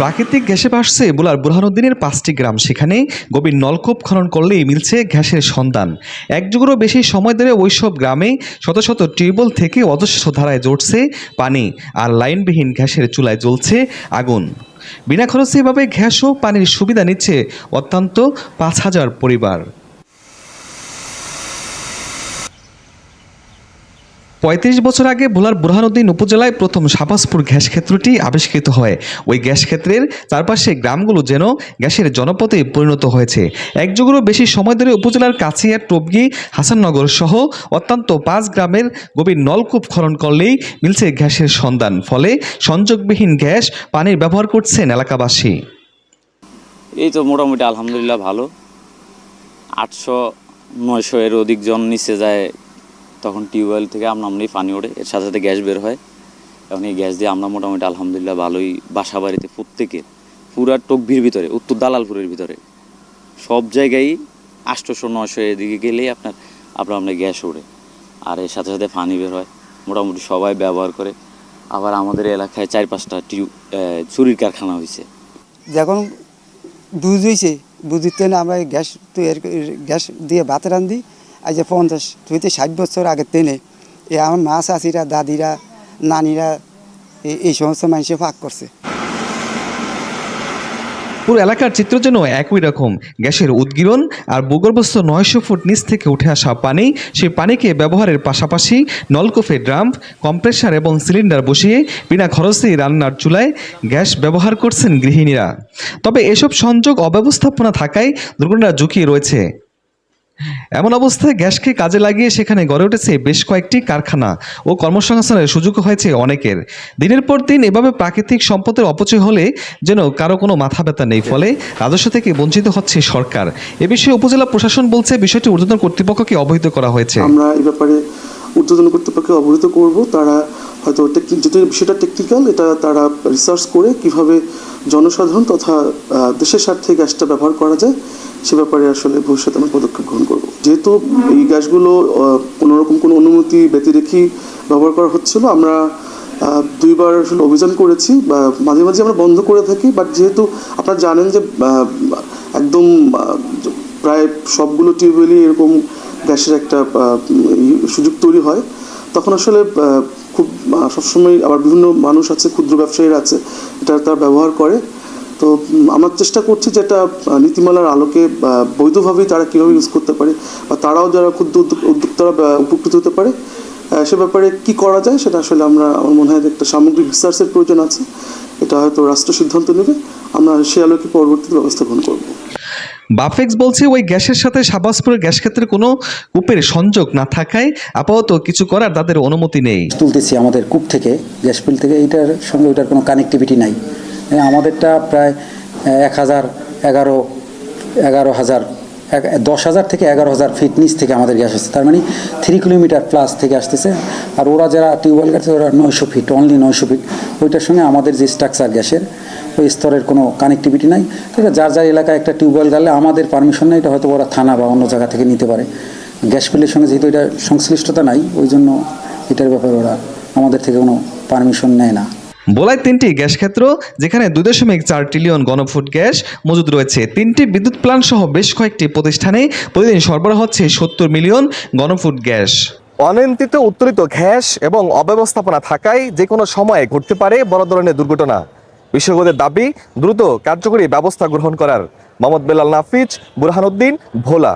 প্রাকৃতিক গ্যাসে ভাসছে বুলার বুরহানুদ্দিনের পাঁচটি গ্রাম। সেখানে গভীর নলকূপ খনন করলেই মিলছে গ্যাসের সন্ধান। এক যুগেরও বেশি সময় ধরে ওইসব গ্রামে শত শত টিউবওয়েল থেকে অজস্র ধারায় জড়ছে পানি আর লাইনবিহীন গ্যাসের চুলায় জ্বলছে আগুন। বিনা খরচে এভাবে গ্যাস ও পানির সুবিধা নিচ্ছে অত্যন্ত পাঁচ হাজার পরিবার। পঁয়ত্রিশ বছর আগে ভোলার বুরহানুদ্দিন উপজেলায় প্রথম সাপাসপুর গ্যাস ক্ষেত্রটি আবিষ্কৃত হয়। ওই গ্যাস ক্ষেত্রের চারপাশে গ্রামগুলো যেন গ্যাসের জনপথে পরিণত হয়েছে। এক যুগেরও বেশি সময় ধরে উপজেলার কাছিয়া টবগি হাসাননগর সহ অত্যন্ত পাঁচ গ্রামের গভীর নলকূপ খনন করলেই মিলছে গ্যাসের সন্ধান। ফলে সংযোগবিহীন গ্যাস পানির ব্যবহার করছেন এলাকাবাসী। এই তো মোটামুটি আলহামদুলিল্লাহ ভালো। আটশো, নয়শো এর অধিক জন নিচে যায় তখন টিউবওয়েল থেকে আমরা আমরাই পানি ওঠে এর সাথে সাথে গ্যাস বের হয়। এখন এই গ্যাস দিয়ে আমরা মোটামুটি আলহামদুলিল্লাহ ভালোই বাসা বাড়িতে প্রত্যেকের পুরা টকভির ভিতরে, উত্তর দালালপুরের ভিতরে, সব জায়গায় আটশোশো নশো এদিকে গেলেই আপনার আপনার আপনার গ্যাস ওড়ে। আর এর সাথে সাথে পানি বের হয়, মোটামুটি সবাই ব্যবহার করে। আবার আমাদের এলাকায় চার পাঁচটা টিউ চুরির কারখানা হয়েছে যখন দুধ হয়েছে বুঝতে আমরা গ্যাস তৈরি গ্যাস দিয়ে ভাত রান্ধি আজ পঞ্চাশ হইতে ষাট বছর আগে তেনে এ আমার মা চাষিরা দাদিরা, নানিরা এই- সমস্ত মানুষে ভাগ করছে। পুরো এলাকার চিত্র যেন একই রকম। গ্যাসের উদ্গীরণ আর ভূগর্ভস্থ নয়শো ফুট নিচ থেকে উঠে আসা পানি, সেই পানিকে ব্যবহারের পাশাপাশি নলকূপে ড্রাম, কম্প্রেসার এবং সিলিন্ডার বসিয়ে বিনা খরচেই রান্নার চুলায় গ্যাস ব্যবহার করছেন গৃহিণীরা। তবে এসব সংযোগ অব্যবস্থাপনা থাকায় দুর্ঘটনার ঝুঁকি রয়েছে। এমন অবস্থায় গ্যাসকে কাজে লাগিয়ে সেখানে গড়ে উঠেছে বেশ কয়েকটি কারখানা ও কর্মসংস্থানের সুযোগ হয়েছে অনেকের। দিনের পর দিন এভাবে প্রাকৃতিক সম্পদের অপচয় হলে যেন কারও কোনো মাথা ব্যথা নেই। ফলে রাজস্ব থেকে বঞ্চিত হচ্ছে সরকার। এ বিষয়ে উপজেলা প্রশাসন বলছে বিষয়টি ঊর্ধ্বতন কর্তৃপক্ষকে অবহিত করা হয়েছে। আমরা এই ব্যাপারে ঊর্ধ্বতন কর্তৃপক্ষকে অবহিত করব। তারা হয়তো যেটা বিষয়টা টেকনিক্যাল এটা তারা রিসার্চ করে কীভাবে জনসাধারণ তথা দেশের স্বার্থে গ্যাসটা ব্যবহার করা যায়। সে ব্যাপারে আসলে ভবিষ্যতে আমরা পদক্ষেপ গ্রহণ করব। যেহেতু এই গ্যাসগুলো কোনোরকম কোনো অনুমতি ব্যতিরেখেই ব্যবহার করা হচ্ছিল, আমরা দুইবার আসলে অভিযান করেছি বা মাঝে মাঝে আমরা বন্ধ করে থাকি বাট যেহেতু আপনারা জানেন যে একদম প্রায় সবগুলো টিউবওয়েলই এরকম গ্যাসের একটা সুযোগ তৈরি হয়, তখন আসলে খুব সবসময় আবার বিভিন্ন মানুষ আছে, ক্ষুদ্র ব্যবসায়ীরা আছে, এটা তারা ব্যবহার করে। তো আমরা চেষ্টা করছি যেটা আহ, নীতিমালার আলোকে বৈধভাবেই তারা কীভাবে ইউজ করতে পারে বা তারাও যারা ক্ষুদ্র উদ্যোক্তারা উপকৃত হতে পারে সে ব্যাপারে কি করা যায় সেটা আসলে আমরা আমার মনে হয় যে একটা সামগ্রিক রিসার্চের প্রয়োজন আছে। এটা হয়তো রাষ্ট্র সিদ্ধান্ত নেবে। আমরা সে আলোকে পরবর্তীতে ব্যবস্থা গ্রহণ করব। বাফেক্স বলছে ওই গ্যাসের সাথে সাবাসপুরের গ্যাস ক্ষেত্রে কোনো কূপের সংযোগ না থাকায় আপাতত কিছু করার তাদের অনুমতি নেই। তুলতেছি আমাদের কূপ থেকে গ্যাস ফিল থেকে এটার সঙ্গে ওইটার কোনো কানেক্টিভিটি নাই। আমাদেরটা প্রায় এক হাজার এগারো এগারো হাজার দশ হাজার থেকে এগারো হাজার ফিট নিচ থেকে আমাদের গ্যাস আসছে। তার মানে থ্রি কিলোমিটার প্লাস থেকে আসতেছে। আর ওরা যারা টিউবওয়েল কাটছে ওরা নয়শো ফিট অনলি নয়শো ফিট ওইটার সঙ্গে আমাদের যে স্ট্রাকচার গ্যাসের, ওই স্তরের কোনো কানেক্টিভিটি নাই। তো এটা যার যার এলাকায় একটা টিউবওয়েল গাড়লে আমাদের পারমিশন নেই, এটা হয়তো ওরা থানা বা অন্য জায়গা থেকে নিতে পারে। গ্যাস ফিলের সঙ্গে যেহেতু এটা সংশ্লিষ্টতা নাই, ওই জন্য এটার ব্যাপারে ওরা আমাদের থেকে কোনো পারমিশন নেয় না। বোলায় তিনটি গ্যাস ক্ষেত্র, যেখানে দুই দশমিক চার ট্রিলিয়ন ঘনফুট গ্যাস মজুদ রয়েছে। তিনটি বিদ্যুৎ প্ল্যান্ট সহ বেশ কয়েকটি প্রতিষ্ঠানে প্রতিদিন সরবরাহ হচ্ছে সত্তর মিলিয়ন ঘনফুট গ্যাস। অনিয়ন্ত্রিত উত্তরিত গ্যাস এবং অব্যবস্থাপনা থাকায় যে কোনো সময়ে ঘটতে পারে বড় ধরনের দুর্ঘটনা। বিশেষজ্ঞদের দাবি, দ্রুত কার্যকরী ব্যবস্থা গ্রহণ করার। মোহাম্মদ বেলাল নাফিজ, বুরহানুদ্দিন, ভোলা।